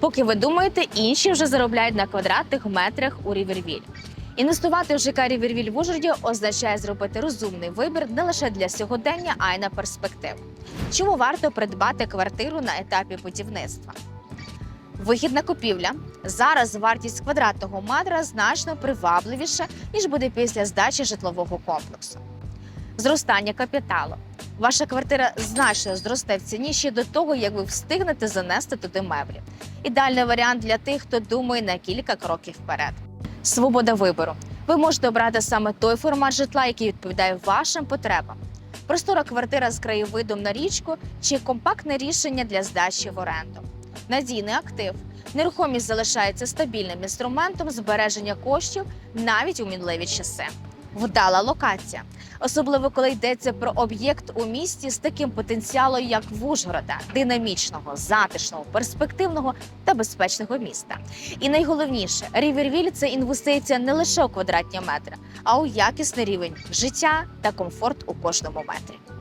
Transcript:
Поки ви думаєте, інші вже заробляють на квадратних метрах у Рівервіль. Інвестувати в ЖК Рівервіль в Ужгороді означає зробити розумний вибір не лише для сьогодення, а й на перспективу. Чому варто придбати квартиру на етапі будівництва? Вигідна купівля. Зараз вартість квадратного метра значно привабливіша, ніж буде після здачі житлового комплексу. Зростання капіталу. Ваша квартира значно зросте в ціні ще до того, як ви встигнете занести туди меблі. Ідеальний варіант для тих, хто думає на кілька кроків вперед. Свобода вибору. Ви можете обрати саме той формат житла, який відповідає вашим потребам. Простора квартира з краєвидом на річку чи компактне рішення для здачі в оренду. Надійний актив. Нерухомість залишається стабільним інструментом збереження коштів навіть у мінливі часи. Вдала локація, особливо коли йдеться про об'єкт у місті з таким потенціалом, як в Ужгорода, динамічного, затишного, перспективного та безпечного міста. І найголовніше, Рівервіль це інвестиція не лише у квадратні метри, а у якісний рівень життя та комфорт у кожному метрі.